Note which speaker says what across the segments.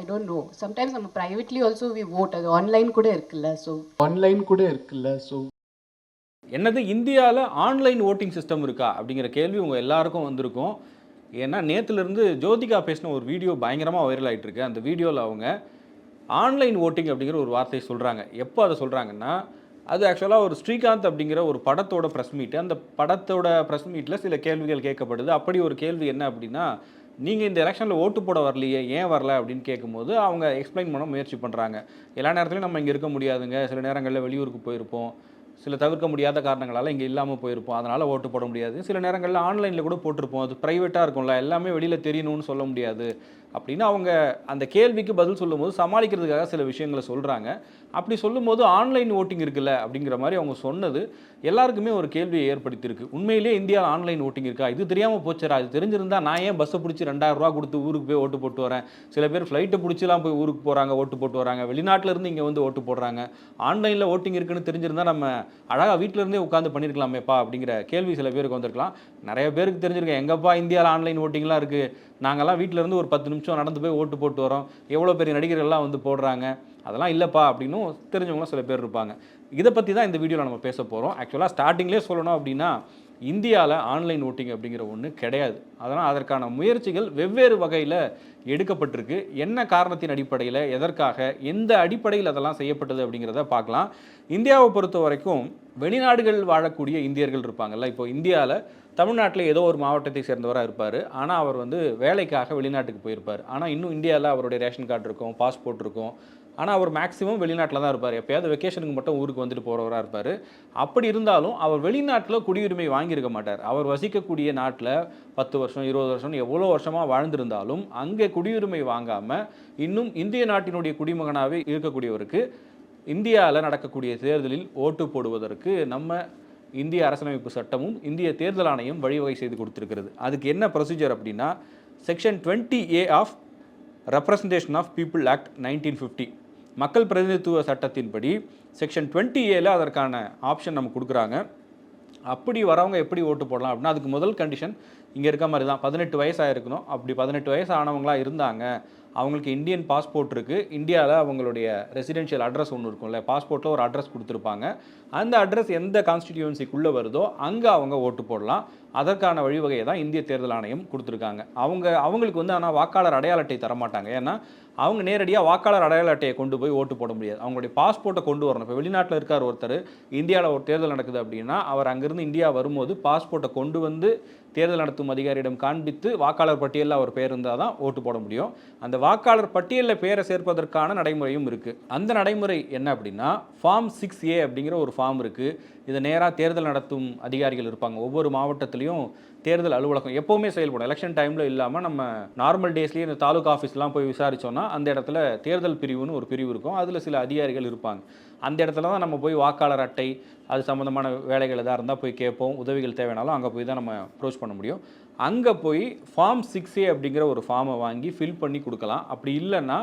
Speaker 1: I don't know sometimes நம்ம privately also we vote அது online கூட இருக்குல்ல ஸோ
Speaker 2: ஆன்லைன் கூட இருக்குல்ல ஸோ
Speaker 3: என்னது இந்தியாவில் ஆன்லைன் ஓட்டிங் சிஸ்டம் இருக்கா? அப்படிங்கிற கேள்வி உங்கள் எல்லாருக்கும் வந்திருக்கும். ஏன்னா நேற்றுலேருந்து ஜோதிகா பேசின ஒரு வீடியோ பயங்கரமாக வைரல் ஆயிட்டு இருக்கு அந்த வீடியோவில் அவங்க ஆன்லைன் ஓட்டிங் அப்படிங்கிற ஒரு வார்த்தையை சொல்கிறாங்க எப்போ அதை சொல்கிறாங்கன்னா அது ஆக்சுவலாக ஒரு ஸ்ரீகாந்த் அப்படிங்கிற ஒரு படத்தோட ப்ரெஸ் மீட் அந்த படத்தோட ப்ரெஸ் மீட்டில் சில கேள்விகள் கேட்கப்படுது. அப்படி ஒரு கேள்வி என்ன அப்படின்னா நீங்கள் இந்த எலெக்ஷனில் ஓட்டு போட வரலையே ஏன் வரல அப்படின்னு கேட்கும்போது அவங்க எக்ஸ்பிளைன் பண்ண முயற்சி பண்ணுறாங்க எல்லா நேரத்துலையும் நம்ம இங்கே இருக்க முடியாதுங்க. சில நேரங்களில் வெளியூருக்கு போயிருப்போம். சில தவிர்க்க முடியாத காரணங்களால் இங்கே இல்லாமல் போயிருப்போம். அதனால் ஓட்டு போட முடியாது. சில நேரங்களில் ஆன்லைனில் கூட போட்டிருப்போம். அது ப்ரைவேட்டாக இருக்கும்ல எல்லாமே வெளியில் தெரியணும்னு சொல்ல முடியாது அப்படின்னு அவங்க அந்த கேள்விக்கு பதில் சொல்லும்போது சமாளிக்கிறதுக்காக சில விஷயங்களை சொல்கிறாங்க அப்படி சொல்லும்போது ஆன்லைன் ஓட்டிங் இருக்குல்ல அப்படிங்கிற மாதிரி அவங்க சொன்னது எல்லாருக்குமே ஒரு கேள்வியை ஏற்படுத்தியிருக்கு. உண்மையிலேயே இந்தியாவில் ஆன்லைன் ஓட்டிங் இருக்கா? இது தெரியாமல் போச்சுரா இது தெரிஞ்சிருந்தா நான் ஏன் பஸ்ஸை பிடிச்சி ரெண்டாயிரம் ரூபா கொடுத்து ஊருக்கு போய் ஓட்டு போட்டு வரேன்? சில பேர் ஃப்ளைட்டை பிடிச்சிலாம் போய் ஊருக்கு போகிறாங்க ஓட்டு போட்டு வராங்க. வெளிநாட்டிலேருந்து இங்கே வந்து ஓட்டு போடுறாங்க. ஆன்லைனில் ஓட்டிங் இருக்குன்னு தெரிஞ்சிருந்தால் நம்ம அழகாக வீட்டிலேருந்தே உட்காந்து பண்ணியிருக்கலாமேப்பா அப்படிங்கிற கேள்வி சில பேருக்கு வந்திருக்கலாம். நிறைய பேருக்கு தெரிஞ்சிருக்கேன் எங்கப்பா இந்தியாவில் ஆன்லைன் ஓட்டிங்லாம் இருக்குது நாங்கள்லாம் வீட்டிலேருந்து ஒரு பத்து நிமிஷம் நடந்து போய் ஓட்டு போட்டு வரோம். எவ்வளோ பெரிய நடிகர்கள்லாம் வந்து போடுறாங்க? அதெல்லாம் இல்லைப்பா அப்படின்னும் தெரிஞ்சவங்களும் சில பேர் இருப்பாங்க. இதை பற்றி தான் இந்த வீடியோவில் நம்ம பேச போகிறோம் ஆக்சுவலாக ஸ்டார்டிங்லேயே சொல்லணும் அப்படின்னா இந்தியாவில் ஆன்லைன் ஓட்டிங் அப்படிங்கிற ஒன்று கிடையாது. அதனால் அதற்கான முயற்சிகள் வெவ்வேறு வகையில் எடுக்கப்பட்டிருக்கு. என்ன காரணத்தின் அடிப்படையில் எதற்காக எந்த அடிப்படையில் அதெல்லாம் செய்யப்பட்டது அப்படிங்கிறத பார்க்கலாம். இந்தியாவை பொறுத்த வரைக்கும் வெளிநாடுகள் வாழக்கூடிய இந்தியர்கள் இருப்பாங்கல்ல. இப்போ இந்தியாவில் தமிழ்நாட்டில் ஏதோ ஒரு மாவட்டத்தை சேர்ந்தவராக இருப்பார். ஆனால் அவர் வந்து வேலைக்காக வெளிநாட்டுக்கு போயிருப்பார். ஆனால் இன்னும் இந்தியாவில் அவருடைய ரேஷன் கார்டு இருக்கும் பாஸ்போர்ட் இருக்கும். ஆனால் அவர் மேக்ஸிமம் வெளிநாட்டில் தான் இருப்பார். எப்போயாவது வெக்கேஷனுக்கு மட்டும் ஊருக்கு வந்துட்டு போகிறவராக இருப்பார். அப்படி இருந்தாலும் அவர் வெளிநாட்டில் குடியுரிமை வாங்கியிருக்க மாட்டார். அவர் வசிக்கக்கூடிய நாட்டில் பத்து வருஷம் இருபது வருஷம் எவ்வளோ வருஷமாக வாழ்ந்திருந்தாலும் அங்கே குடியுரிமை வாங்காமல் இன்னும் இந்திய நாட்டினுடைய குடிமகனாகவே இருக்கக்கூடியவருக்கு இந்தியாவில் நடக்கக்கூடிய தேர்தலில் ஓட்டு போடுவதற்கு நம்ம இந்திய அரசியலமைப்பு சட்டமும் இந்திய தேர்தல் ஆணையம் வழிவகை செய்து கொடுத்துருக்கிறது. அதுக்கு என்ன ப்ரொசீஜர் அப்படின்னா section twenty A of representation of people act nineteen fifty மக்கள் பிரதிநிதித்துவ சட்டத்தின்படி செக்ஷன் டுவெண்ட்டி ஏல அதற்கான ஆப்ஷன் நம்ம கொடுக்குறாங்க. அப்படி வரவங்க எப்படி ஓட்டு போடலாம் அப்படின்னா அதுக்கு முதல் கண்டிஷன் இங்கே இருக்க மாதிரி தான். பதினெட்டு வயசாக இருக்கணும் அப்படி பதினெட்டு வயசு ஆனவங்களாக இருந்தாங்க. அவங்களுக்கு இந்தியன் பாஸ்போர்ட் இருக்குது இந்தியாவில் அவங்களுடைய ரெசிடென்ஷியல் அட்ரஸ் ஒன்று இருக்கும்ல பாஸ்போர்ட்டில் ஒரு அட்ரஸ் கொடுத்துருப்பாங்க. அந்த அட்ரஸ் எந்த கான்ஸ்டிடியூன்சிக்குள்ளே வருதோ அங்கே அவங்க ஓட்டு போடலாம். அதற்கான வழிவகையை தான் இந்திய தேர்தல் ஆணையம் கொடுத்துருக்காங்க. அவங்க அவங்களுக்கு வந்து ஆனால் வாக்காளர் அடையாள அட்டை தரமாட்டாங்க. ஏன்னா அவங்க நேரடியாக வாக்காளர் அடையாள அட்டையை கொண்டு போய் ஓட்டு போட முடியாது. அவங்களுடைய பாஸ்போர்ட்டை கொண்டு வரணும். இப்போ வெளிநாட்டில் இருக்கார் ஒருத்தர் இந்தியாவில் ஒரு தேர்தல் நடக்குது அப்படின்னா அவர் அங்கேருந்து இந்தியா வரும்போது பாஸ்போர்ட்டை கொண்டு வந்து தேர்தல் நடத்தும் அதிகாரியிடம் காண்பித்து வாக்காளர் பட்டியலில் அவர் பேர் இருந்தால் தான் ஓட்டு போட முடியும். அந்த வாக்காளர் பட்டியலில் பேரை சேர்ப்பதற்கான நடைமுறையும் இருக்குது அந்த நடைமுறை என்ன அப்படின்னா ஃபார்ம் சிக்ஸ் ஏ அப்படிங்கிற ஒரு ஃபார்ம் இருக்குது இதை நேராக தேர்தல் நடத்தும் அதிகாரிகள் இருப்பாங்க. ஒவ்வொரு மாவட்டத்திலையும் தேர்தல் அலுவலகம் எப்போவுமே செயல்படும். எலெக்ஷன் டைமில் இல்லாமல் நம்ம நார்மல் டேஸ்லேயே இந்த தாலுகா ஆஃபீஸ்லாம் போய் விசாரித்தோன்னா அந்த இடத்துல தேர்தல் பிரிவுன்னு ஒரு பிரிவு இருக்கும். அதில் சில அதிகாரிகள் இருப்பாங்க. அந்த இடத்துல தான் நம்ம போய் வாக்காளர் அட்டை அது சம்மந்தமான வேலைகள் எதாக இருந்தால் போய் கேட்போம். உதவிகள் தேவைனாலும் அங்கே போய் தான் நம்ம அப்ரோச் பண்ண முடியும். அங்கே போய் ஃபார்ம் சிக்ஸ் ஏ அப்படிங்கிற ஒரு ஃபார்மை வாங்கி ஃபில் பண்ணி கொடுக்கலாம். அப்படி இல்லைன்னா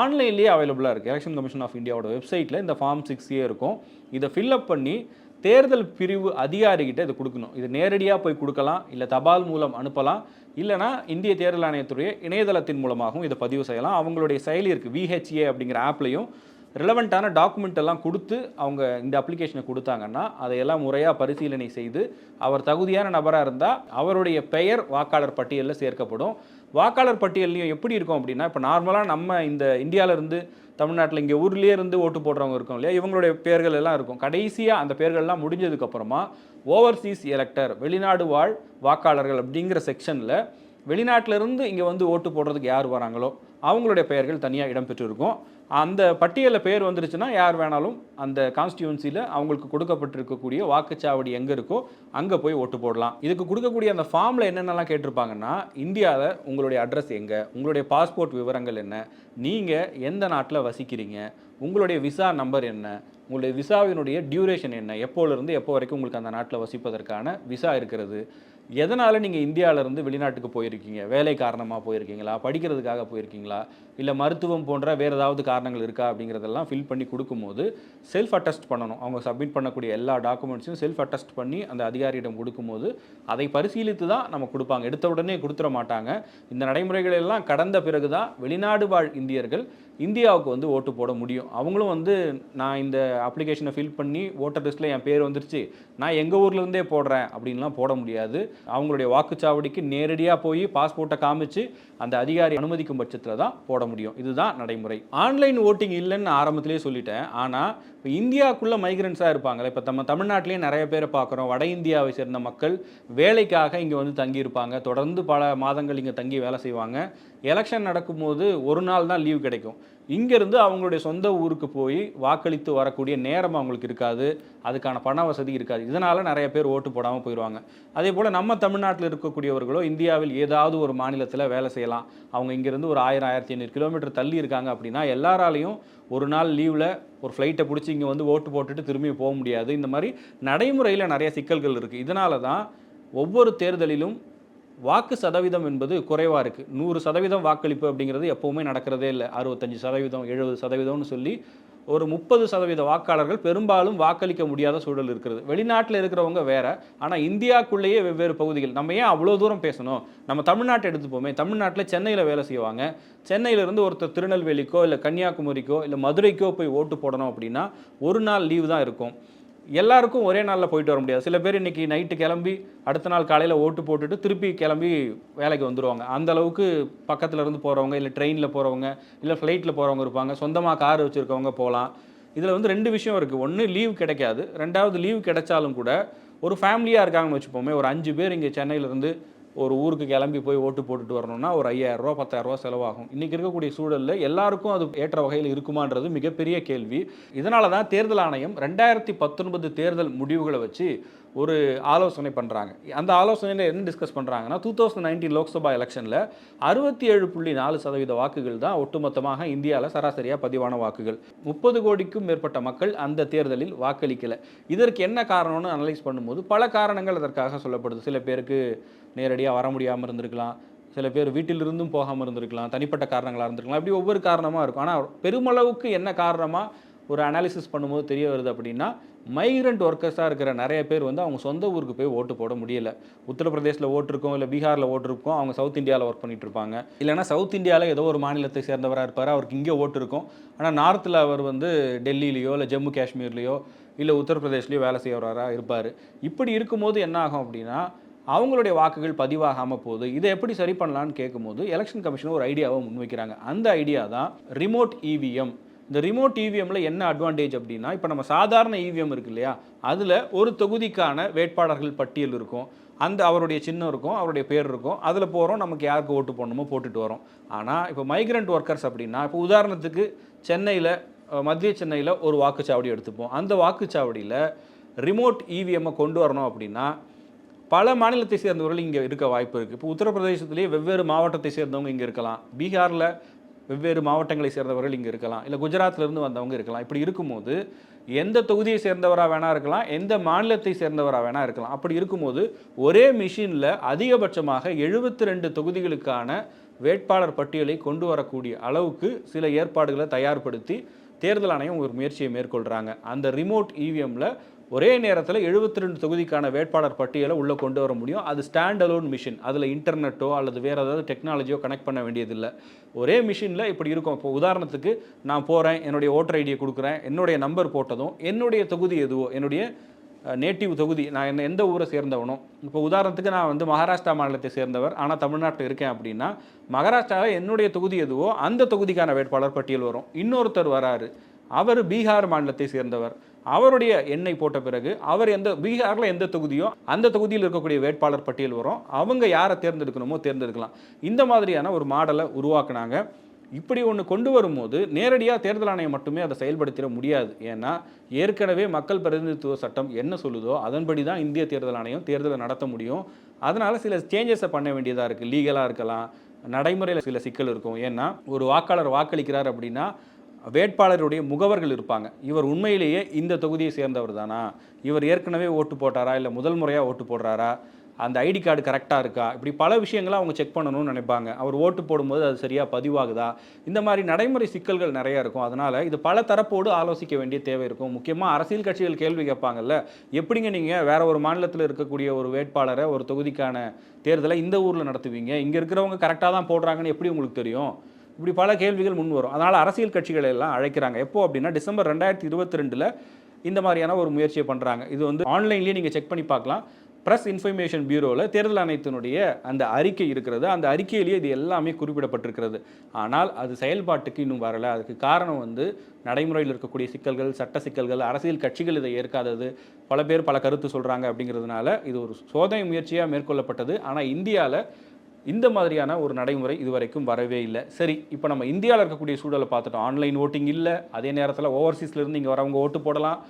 Speaker 3: ஆன்லைன்லேயே அவைலபிளாக இருக்குது எலெக்ஷன் கமிஷன் ஆஃப் இந்தியாவோட வெப்சைட்டில் இந்த ஃபார்ம் சிக்ஸ் ஏ இருக்கும். இதை ஃபில்அப் பண்ணி தேர்தல் பிரிவு அதிகாரிகிட்ட இதை கொடுக்கணும். இது நேரடியாக போய் கொடுக்கலாம். இல்லை தபால் மூலம் அனுப்பலாம். இல்லைனா இந்திய தேர்தல் ஆணையத்துடைய இணையதளத்தின் மூலமாகவும் இதை பதிவு செய்யலாம். அவங்களுடைய செயலி இருக்குது விஹெச்ஏ அப்படிங்கிற ஆப்லையும் ரிலவெண்ட்டான டாக்குமெண்ட் எல்லாம் கொடுத்து அவங்க இந்த அப்ளிகேஷனை கொடுத்தாங்கன்னா அதையெல்லாம் முறையாக பரிசீலனை செய்து அவர் தகுதியான நபராக இருந்தால் அவருடைய பெயர் வாக்காளர் பட்டியலில் சேர்க்கப்படும். வாக்காளர் பட்டியல்லையும் எப்படி இருக்கும் அப்படின்னா இப்போ நார்மலாக நம்ம இந்த இந்தியாவிலேருந்து தமிழ்நாட்டில் இங்கே ஊர்லேயே இருந்து ஓட்டு போடுறவங்க இருக்கும் இல்லையா இவங்களுடைய பேர்கள் எல்லாம் இருக்கும். கடைசியாக அந்த பேர்கள்லாம் முடிஞ்சதுக்கப்புறமா ஓவர்சீஸ் எலக்டர் வெளிநாடு வாழ் வாக்காளர்கள் அப்படிங்கிற செக்ஷனில் வெளிநாட்டிலிருந்து இங்கே வந்து ஓட்டு போடுறதுக்கு யார் வராங்களோ அவங்களுடைய பெயர்கள் தனியாக இடம்பெற்றிருக்கும். அந்த பட்டியலில் பேர் வந்துருச்சுன்னா யார் வேணாலும் அந்த கான்ஸ்டியூன்சியில் அவங்களுக்கு கொடுக்கப்பட்டிருக்கக்கூடிய வாக்குச்சாவடி எங்கே இருக்கோ அங்கே போய் ஓட்டு போடலாம். இதுக்கு கொடுக்கக்கூடிய அந்த ஃபார்மில் என்னென்னலாம் கேட்டிருப்பாங்கன்னா இந்தியாவில் உங்களுடைய அட்ரஸ் எங்கே உங்களுடைய பாஸ்போர்ட் விவரங்கள் என்ன நீங்கள் எந்த நாட்டில் வசிக்கிறீங்க உங்களுடைய விசா நம்பர் என்ன உங்களுடைய விசாவினுடைய டியூரேஷன் என்ன எப்போலேருந்து எப்போ வரைக்கும் உங்களுக்கு அந்த நாட்டில் வசிப்பதற்கான விசா இருக்கிறது எதனால் நீங்கள் இந்தியாவிலேருந்து வெளிநாட்டுக்கு போயிருக்கீங்க? வேலை காரணமாக போயிருக்கீங்களா? படிக்கிறதுக்காக போயிருக்கீங்களா? இல்லை மருத்துவம் போன்ற வேறு ஏதாவது காரணங்கள் இருக்கா? அப்படிங்கிறதெல்லாம் ஃபில் பண்ணி கொடுக்கும்போது செல்ஃப் அட்டஸ்ட் பண்ணணும். அவங்க சப்மிட் பண்ணக்கூடிய எல்லா டாக்குமெண்ட்ஸையும் செல்ஃப் அட்டஸ்ட் பண்ணி அந்த அதிகாரியிடம் கொடுக்கும்போது அதை பரிசீலித்து தான் நம்ம கொடுப்பாங்க. எடுத்த உடனே கொடுத்துட மாட்டாங்க. இந்த நடைமுறைகளெல்லாம் கடந்த பிறகு தான் வெளிநாடு வாழ் இந்தியர்கள் இந்தியாவுக்கு வந்து ஓட்டு போட முடியும். அவங்களும் வந்து நான் இந்த அப்ளிகேஷனை ஃபில் பண்ணி ஓட்டர் லிஸ்ட்டில் என் பேர் வந்துருச்சு. நான் எங்கள் ஊர்லேருந்தே போடுறேன் அப்படின்லாம் போட முடியாது. அவங்களுடைய வாக்குச்சாவடிக்கு நேரடியாக போய் பாஸ்போர்ட்டை காமிச்சு அந்த அதிகாரி அனுமதிக்கும் பட்சத்தில் தான் போட முடியும். இதுதான் நடைமுறை. ஆன்லைன் ஓட்டிங் இல்லைன்னு ஆரம்பத்திலே சொல்லிட்டேன். ஆனால் இப்போ இந்தியாவுக்குள்ளே மைக்ரன்ஸாக இருப்பாங்களே இப்போ நம்ம தமிழ்நாட்டிலேயே நிறைய பேரை பார்க்குறோம். வட இந்தியாவை சேர்ந்த மக்கள் வேலைக்காக இங்கே வந்து தங்கியிருப்பாங்க. தொடர்ந்து பல மாதங்கள் இங்கே தங்கி வேலை செய்வாங்க. எலெக்ஷன் நடக்கும்போது ஒரு நாள் தான் லீவ் கிடைக்கும். இங்கேருந்து அவங்களுடைய சொந்த ஊருக்கு போய் வாக்களித்து வரக்கூடிய நேரம் அவங்களுக்கு இருக்காது. அதுக்கான பண வசதி இருக்காது. இதனால் நிறைய பேர் ஓட்டு போடாமல் போயிடுவாங்க. அதே போல் நம்ம தமிழ்நாட்டில் இருக்கக்கூடியவர்களோ இந்தியாவில் ஏதாவது ஒரு மாநிலத்தில் வேலை செய்யலாம். அவங்க இங்கேருந்து ஒரு ஆயிரம் ஆயிரத்தி ஐநூறு கிலோமீட்டர் தள்ளி இருக்காங்க அப்படின்னா எல்லாராலையும் ஒரு நாள் லீவில் ஒரு ஃப்ளைட்டை பிடிச்சி இங்கே வந்து ஓட்டு போட்டுட்டு திரும்பி போக முடியாது. இந்த மாதிரி நடைமுறையில் நிறைய சிக்கல்கள் இருக்குது இதனால தான் ஒவ்வொரு தேர்தலிலும் வாக்கு சதவீதம் என்பது குறைவாக இருக்குது நூறு சதவீதம் வாக்களிப்பு அப்படிங்கிறது எப்போவுமே நடக்கிறதே இல்லை. அறுபத்தஞ்சு சதவீதம் எழுபது சதவீதம்னு சொல்லி ஒரு முப்பது சதவீத வாக்காளர்கள் பெரும்பாலும் வாக்களிக்க முடியாத சூழல் இருக்கிறது. வெளிநாட்டில் இருக்கிறவங்க வேற. ஆனால் இந்தியாக்குள்ளேயே வெவ்வேறு பகுதிகள். நம்ம ஏன் அவ்வளோ தூரம் பேசணும்? நம்ம தமிழ்நாட்டை எடுத்துப்போமே. தமிழ்நாட்டில் சென்னையில் வேலை செய்வாங்க. சென்னையிலேருந்து ஒருத்தர் திருநெல்வேலிக்கோ இல்லை கன்னியாகுமரிக்கோ இல்லை மதுரைக்கோ போய் ஓட்டு போடணும் அப்படின்னா ஒரு நாள் லீவு தான் இருக்கும். எல்லாருக்கும் ஒரே நாளில் போயிட்டு வர முடியாது. சில பேர் இன்னைக்கு நைட்டு கிளம்பி அடுத்த நாள் காலையில் ஓட்டு போட்டுட்டு திருப்பி கிளம்பி வேலைக்கு வந்துடுவாங்க அந்த அளவுக்கு பக்கத்துல இருந்து போகிறவங்க இல்லை ட்ரெயினில் போகிறவங்க இல்லை ஃப்ளைட்டில் போகிறவங்க இருப்பாங்க. சொந்தமாக கார் வச்சுருக்கவங்க போகலாம் இதில் வந்து ரெண்டு விஷயம் இருக்குது ஒன்று லீவ் கிடைக்காது. ரெண்டாவது லீவ் கிடைச்சாலும் கூட ஒரு ஃபேமிலியாக இருக்காங்கன்னு வச்சுப்போமே ஒரு அஞ்சு பேர் இங்கே சென்னையிலேருந்து ஒரு ஊருக்கு கிளம்பி போய் ஓட்டு போட்டுட்டு வரணும்னா ஒரு ஐயாயிரரூவா பத்தாயிரரூவா செலவாகும். இன்றைக்கி இருக்கக்கூடிய சூழலில் எல்லாருக்கும் அது ஏற்ற வகையில் இருக்குமான்றது மிகப்பெரிய கேள்வி. இதனால தான் தேர்தல் ஆணையம் ரெண்டாயிரத்தி பத்தொன்பது தேர்தல் முடிவுகளை வச்சு ஒரு ஆலோசனை பண்ணுறாங்க அந்த ஆலோசனையில் என்ன டிஸ்கஸ் பண்ணுறாங்கன்னா டூ தௌசண்ட் நைன்டீன் லோக்சபா எலெக்ஷனில் அறுபத்தி ஏழு புள்ளி நாலு சதவீத வாக்குகள் தான் ஒட்டுமொத்தமாக இந்தியாவில் சராசரியாக பதிவான வாக்குகள். முப்பது கோடிக்கும் மேற்பட்ட மக்கள் அந்த தேர்தலில் வாக்களிக்கலை. இதற்கு என்ன காரணம்னு அனலைஸ் பண்ணும்போது பல காரணங்கள் அதற்காக சொல்லப்படுது. சில பேருக்கு நேரடியாக வர முடியாமல் இருந்திருக்கலாம். சில பேர் வீட்டிலிருந்தும் போகாமல் இருந்திருக்கலாம். தனிப்பட்ட காரணங்களாக இருந்திருக்கலாம். இப்படி ஒவ்வொரு காரணமாக இருக்கும். ஆனால் பெருமளவுக்கு என்ன காரணமாக ஒரு அனாலிசிஸ் பண்ணும்போது தெரிய வருது அப்படின்னா மைக்ரண்ட் ஒர்க்கர்ஸாக இருக்கிற நிறைய பேர் வந்து அவங்க சொந்த ஊருக்கு போய் ஓட்டு போட முடியலை. உத்தரப்பிரதேசில் ஓட்டு இருக்கும் இல்லை பீகாரில் ஓட்டு இருக்கும் அவங்க சவுத் இந்தியாவில் ஒர்க் பண்ணிட்டு இருப்பாங்க. இல்லைனா சவுத் இந்தியாவில் ஏதோ ஒரு மாநிலத்தை சேர்ந்தவராக இருப்பார். அவருக்கு இங்கே ஓட்டு இருக்கும். ஆனால் நார்த்தில் அவர் வந்து டெல்லியிலையோ இல்லை ஜம்மு காஷ்மீர்லேயோ இல்லை உத்தரப்பிரதேஷ்லேயோ வேலை செய்கிறவராக இருப்பார். இப்படி இருக்கும்போது என்ன ஆகும் அப்படின்னா அவங்களுடைய வாக்குகள் பதிவாகாமல் போகுது. இதை எப்படி சரி பண்ணலான்னு கேட்கும்போது எலெக்ஷன் கமிஷன் ஒரு ஐடியாவை முன்வைக்கிறாங்க. அந்த ஐடியா தான் ரிமோட் இவிஎம் இந்த ரிமோட் இவிஎம்ல என்ன அட்வான்டேஜ் அப்படின்னா இப்போ நம்ம சாதாரண இவிஎம் இருக்கு இல்லையா? அதில் ஒரு தொகுதிக்கான வேட்பாளர்கள் பட்டியல் இருக்கும். அந்த அவருடைய சின்னம் இருக்கும் அவருடைய பேர் இருக்கும். அதில் போகிறோம் நமக்கு யாருக்கு ஓட்டு போடணுமோ போட்டுட்டு வரோம். ஆனால் இப்போ மைக்ரண்ட் ஒர்க்கர்ஸ் அப்படின்னா இப்போ உதாரணத்துக்கு சென்னையில் மத்திய சென்னையில் ஒரு வாக்குச்சாவடி எடுத்துப்போம். அந்த வாக்குச்சாவடியில் ரிமோட் இவிஎம்மை கொண்டு வரணும் அப்படின்னா பல மாநிலத்தை சேர்ந்தவர்கள் இங்கே இருக்க வாய்ப்பு இருக்குது இப்போ உத்தரப்பிரதேசத்திலேயே வெவ்வேறு மாவட்டத்தை சேர்ந்தவங்க இங்கே இருக்கலாம். பீகாரில் வெவ்வேறு மாவட்டங்களை சேர்ந்தவர்கள் இங்கே இருக்கலாம். இல்லை குஜராத்லேருந்து வந்தவங்க இருக்கலாம். இப்படி இருக்கும்போது எந்த தொகுதியை சேர்ந்தவராக வேணா இருக்கலாம். எந்த மாநிலத்தை சேர்ந்தவராக வேணா இருக்கலாம். அப்படி இருக்கும்போது ஒரே மிஷினில் அதிகபட்சமாக எழுபத்தி ரெண்டு தொகுதிகளுக்கான வேட்பாளர் பட்டியலை கொண்டு வரக்கூடிய அளவுக்கு சில ஏற்பாடுகளை தயார்படுத்தி தேர்தல் ஆணையம் ஒரு முயற்சியை மேற்கொள்கிறாங்க அந்த ரிமோட் இவிஎம்மில் ஒரே நேரத்தில் 72 ரெண்டு தொகுதிக்கான வேட்பாளர் பட்டியலை உள்ளே கொண்டு வர முடியும். அது ஸ்டாண்ட் அலோன் மிஷின் அதில் இன்டர்நெட்டோ அல்லது வேறு ஏதாவது டெக்னாலஜியோ கனெக்ட் பண்ண வேண்டியதில்லை. ஒரே மிஷினில் இப்படி இருக்கும். இப்போ உதாரணத்துக்கு நான் போகிறேன் என்னுடைய ஓட்டர் ஐடியை கொடுக்குறேன் என்னுடைய நம்பர் போட்டதும் என்னுடைய தொகுதி எதுவோ என்னுடைய நேட்டிவ் தொகுதி நான் என்ன எந்த ஊரை சேர்ந்தவனோ. இப்போ உதாரணத்துக்கு நான் வந்து மகாராஷ்டிரா மாநிலத்தை சேர்ந்தவர் ஆனால் தமிழ்நாட்டில் இருக்கேன் அப்படின்னா மகாராஷ்டிராவில் என்னுடைய தொகுதி எதுவோ அந்த தொகுதிக்கான வேட்பாளர் பட்டியல் வரும். இன்னொருத்தர் வராரு. அவர் பீகார் மாநிலத்தை சேர்ந்தவர். அவருடைய எண்ணை போட்ட பிறகு அவர் எந்த பீகாரில் எந்த தொகுதியோ அந்த தொகுதியில் இருக்கக்கூடிய வேட்பாளர் பட்டியல் வரும். அவங்க யாரை தேர்ந்தெடுக்கணுமோ தேர்ந்தெடுக்கலாம். இந்த மாதிரியான ஒரு மாடலை உருவாக்குனாங்க. இப்படி ஒன்று கொண்டு வரும்போது நேரடியாக தேர்தல் ஆணையம் மட்டுமே அதை செயல்படுத்திட முடியாது. ஏன்னா ஏற்கனவே மக்கள் பிரதிநிதித்துவ சட்டம் என்ன சொல்லுதோ அதன்படி தான் இந்திய தேர்தல் ஆணையம் தேர்தலை நடத்த முடியும். அதனால் சில சேஞ்சஸை பண்ண வேண்டியதாக இருக்குது லீகலாக இருக்கலாம். நடைமுறையில் சில சிக்கல் இருக்கும். ஏன்னா ஒரு வாக்காளர் வாக்களிக்கிறார் அப்படின்னா வேட்பாளருடைய முகவர்கள் இருப்பாங்க. இவர் உண்மையிலேயே இந்த தொகுதியை சேர்ந்தவர் தானா? இவர் ஏற்கனவே ஓட்டு போட்டாரா? இல்லை முதல் முறையாக ஓட்டு போடுறாரா? அந்த ஐடி கார்டு கரெக்டாக இருக்கா? இப்படி பல விஷயங்களை அவங்க செக் பண்ணணும்னு நினைப்பாங்க. அவர் ஓட்டு போடும்போது அது சரியாக பதிவாகுதா? இந்த மாதிரி நடைமுறை சிக்கல்கள் நிறையா இருக்கும். அதனால் இது பல தரப்போடு ஆலோசிக்க வேண்டிய தேவை இருக்கும். முக்கியமாக அரசியல் கட்சிகள் கேள்வி கேட்பாங்கல்ல. எப்படிங்க நீங்கள் வேற ஒரு மாநிலத்தில் இருக்கக்கூடிய ஒரு வேட்பாளரை ஒரு தொகுதிக்கான தேர்தலை இந்த ஊரில் நடத்துவீங்க? இங்கே இருக்கிறவங்க கரெக்டாக தான் போடுறாங்கன்னு எப்படி உங்களுக்கு தெரியும்? இப்படி பல கேள்விகள் முன் வரும். அதனால் அரசியல் கட்சிகளை எல்லாம் அழைக்கிறாங்க. எப்போ அப்படின்னா டிசம்பர் ரெண்டாயிரத்தி இருபத்தி ரெண்டில் இந்த மாதிரியான ஒரு முயற்சியை பண்ணுறாங்க இது வந்து ஆன்லைன்லேயே நீங்கள் செக் பண்ணி பார்க்கலாம். ப்ரெஸ் இன்ஃபர்மேஷன் பியூரோவில் தேர்தல் ஆணையத்தினுடைய அந்த அறிக்கை இருக்கிறது. அந்த அறிக்கையிலேயே இது எல்லாமே குறிப்பிடப்பட்டிருக்கிறது. ஆனால் அது செயல்பாட்டுக்கு இன்னும் வரலை. அதுக்கு காரணம் வந்து நடைமுறையில் இருக்கக்கூடிய சிக்கல்கள் சட்ட சிக்கல்கள் அரசியல் கட்சிகள் இதை ஏற்காதது. பல பேர் பல கருத்து சொல்கிறாங்க அப்படிங்கிறதுனால இது ஒரு சோதனை முயற்சியாக மேற்கொள்ளப்பட்டது. ஆனால் இந்தியாவில் இந்த மாதிரியான ஒரு நடைமுறை இதுவரைக்கும் வரவே இல்லை. சரி இப்போ நம்ம இந்தியாவில் இருக்கக்கூடிய சூழலை பார்த்துட்டோம். ஆன்லைன் ஓட்டிங் இல்லை. அதே நேரத்தில் ஓவர்சீஸ்லேருந்து இங்கே வரவங்க ஓட்டு போடலாம்.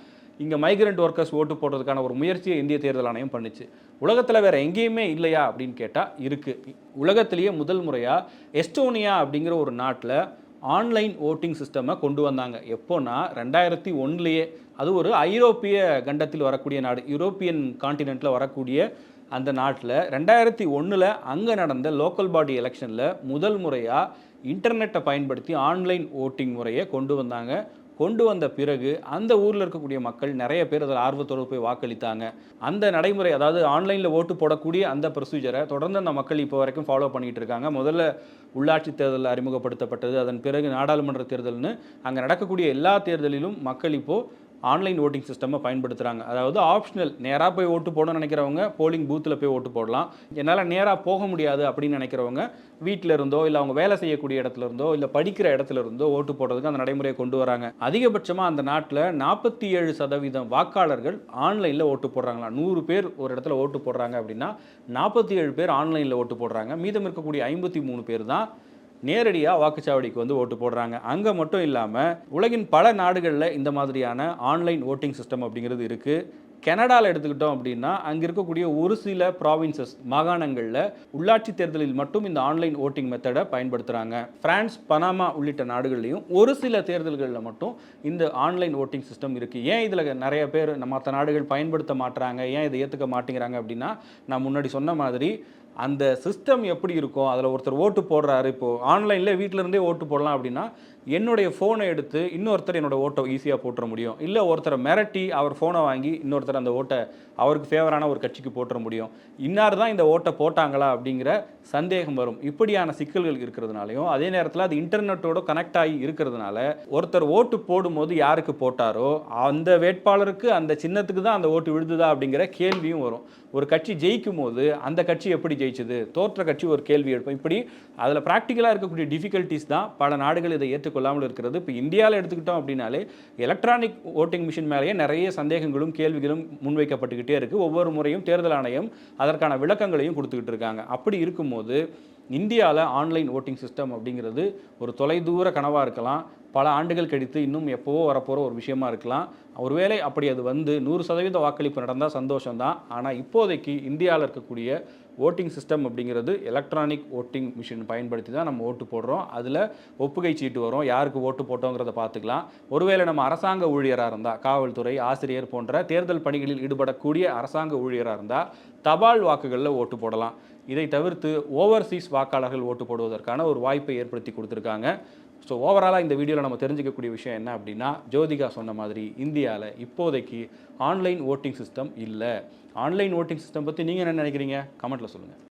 Speaker 3: இங்கே மைக்ரண்ட் ஒர்க்கர்ஸ் ஓட்டு போடுறதுக்கான ஒரு முயற்சியை இந்திய தேர்தல் ஆணையம் பண்ணுச்சு. உலகத்தில் வேறு எங்கேயுமே இல்லையா அப்படின்னு கேட்டால் இருக்குது உலகத்திலேயே முதல் முறையாக எஸ்டோனியா அப்படிங்கிற ஒரு நாட்டில் ஆன்லைன் ஓட்டிங் சிஸ்டமை கொண்டு வந்தாங்க. எப்போனா ரெண்டாயிரத்தி ஒன்றுலேயே அது ஒரு ஐரோப்பிய கண்டத்தில் வரக்கூடிய நாடு. யூரோப்பியன் காண்டினென்ட்டில் வரக்கூடிய அந்த நாட்டில் ரெண்டாயிரத்தி ஒன்றில் அங்கே நடந்த லோக்கல் பாடி எலெக்ஷனில் முதல் முறையாக இன்டர்நெட்டை பயன்படுத்தி ஆன்லைன் ஓட்டிங் முறையை கொண்டு வந்தாங்க. கொண்டு வந்த பிறகு அந்த ஊரில் இருக்கக்கூடிய மக்கள் நிறைய பேர் அதில் ஆர்வத்தோடு போய் வாக்களித்தாங்க. அந்த நடைமுறை அதாவது ஆன்லைனில் ஓட்டு போடக்கூடிய அந்த ப்ரொசீஜரை தொடர்ந்து அந்த மக்கள் இப்போ வரைக்கும் ஃபாலோ பண்ணிகிட்டு இருக்காங்க. முதல்ல உள்ளாட்சி தேர்தல் அறிமுகப்படுத்தப்பட்டது அதன் பிறகு நாடாளுமன்ற தேர்தல்னு அங்கே நடக்கக்கூடிய எல்லா தேர்தலிலும் மக்கள் இப்போது ஆன்லைன் ஓட்டிங் சிஸ்டமை பயன்படுத்துகிறாங்க அதாவது ஆப்ஷனல் நேராக போய் ஓட்டு போடணும்னு நினைக்கிறவங்க போலிங் பூத்தில் போய் ஓட்டு போடலாம். என்னால் நேராக போக முடியாது அப்படின்னு நினைக்கிறவங்க வீட்டில் இருந்தோ இல்லை அவங்க வேலை செய்யக்கூடிய இடத்துல இருந்தோ இல்லை படிக்கிற இடத்துல இருந்தோ ஓட்டு போடுறதுக்கு அந்த நடைமுறையை கொண்டு வராங்க. அதிகபட்சமாக அந்த நாட்டில் நாற்பத்தி ஏழு சதவீதம் வாக்காளர்கள் ஆன்லைனில் ஓட்டு போடுறாங்களா? நூறு பேர் ஒரு இடத்துல ஓட்டு போடுறாங்க அப்படின்னா நாற்பத்தி ஏழு பேர் ஆன்லைனில் ஓட்டு போடுறாங்க. மீதம் இருக்கக்கூடிய ஐம்பத்தி மூணு பேர் தான் நேரடியாக வாக்குச்சாவடிக்கு வந்து ஓட்டு போடுறாங்க. அங்கே மட்டும் இல்லாமல் உலகின் பல நாடுகளில் இந்த மாதிரியான ஆன்லைன் ஓட்டிங் சிஸ்டம் அப்படிங்கிறது இருக்குது கனடாவில் எடுத்துக்கிட்டோம் அப்படின்னா அங்கே இருக்கக்கூடிய ஒரு சில ப்ராவின்சஸ் மாகாணங்களில் உள்ளாட்சி தேர்தலில் மட்டும் இந்த ஆன்லைன் ஓட்டிங் மெத்தடை பயன்படுத்துகிறாங்க ஃப்ரான்ஸ் பனாமா உள்ளிட்ட நாடுகள்லையும் ஒரு சில தேர்தல்களில் மட்டும் இந்த ஆன்லைன் ஓட்டிங் சிஸ்டம் இருக்குது ஏன் இதில் நிறைய பேர் மற்ற நாடுகள் பயன்படுத்த மாட்டுறாங்க ஏன் இதை ஏற்றுக்க மாட்டேங்கிறாங்க அப்படின்னா நான் முன்னாடி சொன்ன மாதிரி அந்த சிஸ்டம் எப்படி இருக்கும் அதில் ஒருத்தர் ஓட்டு போடுறாரு. இப்போது ஆன்லைனில் வீட்டில் இருந்தே ஓட்டு போடலாம் அப்படின்னா என்னுடைய ஃபோனை எடுத்து இன்னொருத்தர் என்னோட ஓட்டை ஈஸியாக போட்டுற முடியும். இல்லை ஒருத்தரை மிரட்டி அவர் ஃபோனை வாங்கி இன்னொருத்தர் அந்த ஓட்டை அவருக்கு ஃபேவரான ஒரு கட்சிக்கு போட்டுற முடியும். இன்னார் தான் இந்த ஓட்டை போட்டாங்களா அப்படிங்கிற சந்தேகம் வரும். இப்படியான சிக்கல்கள் இருக்கிறதுனாலையும் அதே நேரத்தில் அது இன்டர்நெட்டோட கனெக்ட் ஆகி இருக்கிறதுனால ஒருத்தர் ஓட்டு போடும்போது யாருக்கு போட்டாரோ அந்த வேட்பாளருக்கு அந்த சின்னத்துக்கு தான் அந்த ஓட்டு விழுதுதா அப்படிங்கிற கேள்வியும் வரும். ஒரு கட்சி ஜெயிக்கும் போது அந்த கட்சி எப்படி ஜெயி ஜெயிச்சது. தோற்ற கட்சி ஒரு கேள்வி எழுப்பும். இப்படி அதில் ப்ராக்டிக்கலாக இருக்கக்கூடிய டிஃபிகல்ட்டிஸ் தான் பல நாடுகள் இதை ஏற்றுக்கொள்ளாமல் இருக்கிறது. இப்போ இந்தியாவில் எடுத்துக்கிட்டோம் அப்படின்னாலே எலக்ட்ரானிக் ஓட்டிங் மிஷின் மேலேயே நிறைய சந்தேகங்களும் கேள்விகளும் முன்வைக்கப்பட்டுக்கிட்டே இருக்குது ஒவ்வொரு முறையும் தேர்தல் ஆணையம் அதற்கான விளக்கங்களையும் கொடுத்துக்கிட்டு இருக்காங்க. அப்படி இருக்கும்போது இந்தியாவில் ஆன்லைன் ஓட்டிங் சிஸ்டம் அப்படிங்கிறது ஒரு தொலைதூர கனவாக இருக்கலாம். பல ஆண்டுகள் கழித்து இன்னும் எப்போவோ வரப்போகிற ஒரு விஷயமா இருக்கலாம். ஒருவேளை அப்படி அது வந்து நூறு சதவீத வாக்களிப்பு நடந்தால் சந்தோஷம்தான். ஆனால் இப்போதைக்கு இந்தியாவில் இருக்கக்கூடிய ஓட்டிங் சிஸ்டம் அப்படிங்கிறது எலக்ட்ரானிக் ஓட்டிங் மிஷின் பயன்படுத்தி தான் நம்ம ஓட்டு போடுறோம். அதில் ஒப்புகை சீட்டு வரும். யாருக்கு ஓட்டு போட்டோங்கிறத பார்த்துக்கலாம். ஒருவேளை நம்ம அரசாங்க ஊழியராக இருந்தால் காவல்துறை ஆசிரியர் போன்ற தேர்தல் பணிகளில் ஈடுபடக்கூடிய அரசாங்க ஊழியராக இருந்தால் தபால் வாக்குகளில் ஓட்டு போடலாம். இதை தவிர்த்து ஓவர்சீஸ் வாக்காளர்கள் ஓட்டு போடுவதற்கான ஒரு வாய்ப்பை ஏற்படுத்தி கொடுத்துருக்காங்க. ஸோ ஓவராலாக இந்த வீடியோவில் நம்ம தெரிஞ்சுக்கக்கூடிய விஷயம் என்ன அப்படின்னா ஜோதிகா சொன்ன மாதிரி இந்தியாவில் இப்போதைக்கு ஆன்லைன் ஓட்டிங் சிஸ்டம் இல்லை. ஆன்லைன் ஓட்டிங் சிஸ்டம் பற்றி நீங்கள் என்ன நினைக்கிறீங்க? கமெண்ட்டில் சொல்லுங்கள்